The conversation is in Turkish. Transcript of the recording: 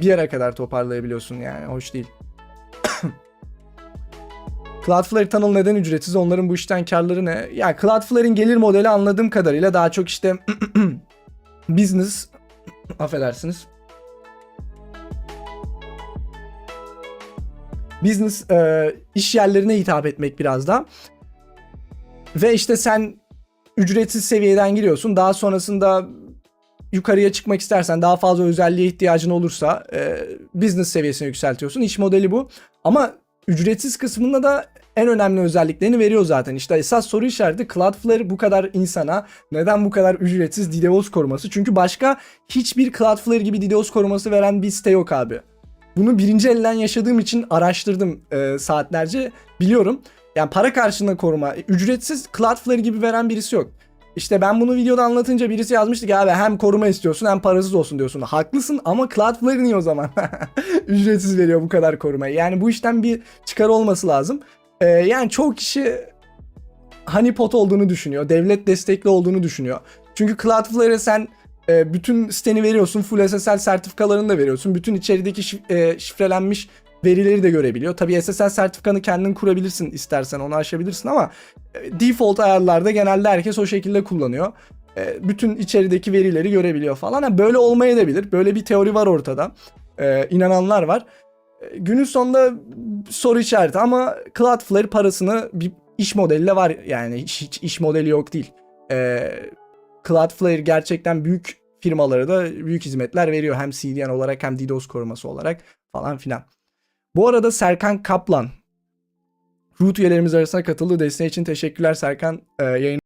bir yere kadar toparlayabiliyorsun yani. Hoş değil. Cloudflare Tunnel neden ücretsiz? Onların bu işten karları ne? Ya Cloudflare'in gelir modeli anladığım kadarıyla daha çok işte business affedersiniz. Business e, iş yerlerine hitap etmek biraz da. Ve işte sen ücretsiz seviyeden giriyorsun. Daha sonrasında yukarıya çıkmak istersen daha fazla özelliğe ihtiyacın olursa e, business seviyesine yükseltiyorsun. İş modeli bu. Ama ücretsiz kısmında da en önemli özelliklerini veriyor zaten. İşte esas soru işareti Cloudflare bu kadar insana neden bu kadar ücretsiz DDoS koruması? Çünkü başka hiçbir Cloudflare gibi DDoS koruması veren bir site yok abi. Bunu birinci elden yaşadığım için araştırdım e, saatlerce. Biliyorum. Yani para karşılığında koruma. E, Ücretsiz Cloudflare gibi veren birisi yok. İşte ben bunu videoda anlatınca birisi yazmıştı ki abi hem koruma istiyorsun hem parasız olsun diyorsun. Haklısın ama Cloudflare niye o zaman? Ücretsiz veriyor bu kadar korumayı. Yani bu işten bir çıkar olması lazım. Ee, yani çoğu kişi honeypot olduğunu düşünüyor. Devlet destekli olduğunu düşünüyor. Çünkü Cloudflare'e sen e, bütün siteni veriyorsun. Full SSL sertifikalarını da veriyorsun. Bütün içerideki şif- e, şifrelenmiş verileri de görebiliyor. Tabii SSL sertifikanı kendin kurabilirsin istersen onu aşabilirsin ama e, default ayarlarda genelde herkes o şekilde kullanıyor. E, bütün içerideki verileri görebiliyor falan. Yani böyle olmayabilir. Böyle bir teori var ortada. E, inananlar var. Günün sonunda soru işareti ama Cloudflare parasını bir iş modeliyle var yani hiç, iş modeli yok değil. Cloudflare gerçekten büyük firmalara da büyük hizmetler veriyor. Hem CDN olarak hem DDoS koruması olarak falan filan. Bu arada Serkan Kaplan Root üyelerimiz arasına katıldığı desteği için teşekkürler Serkan. Ee, yayın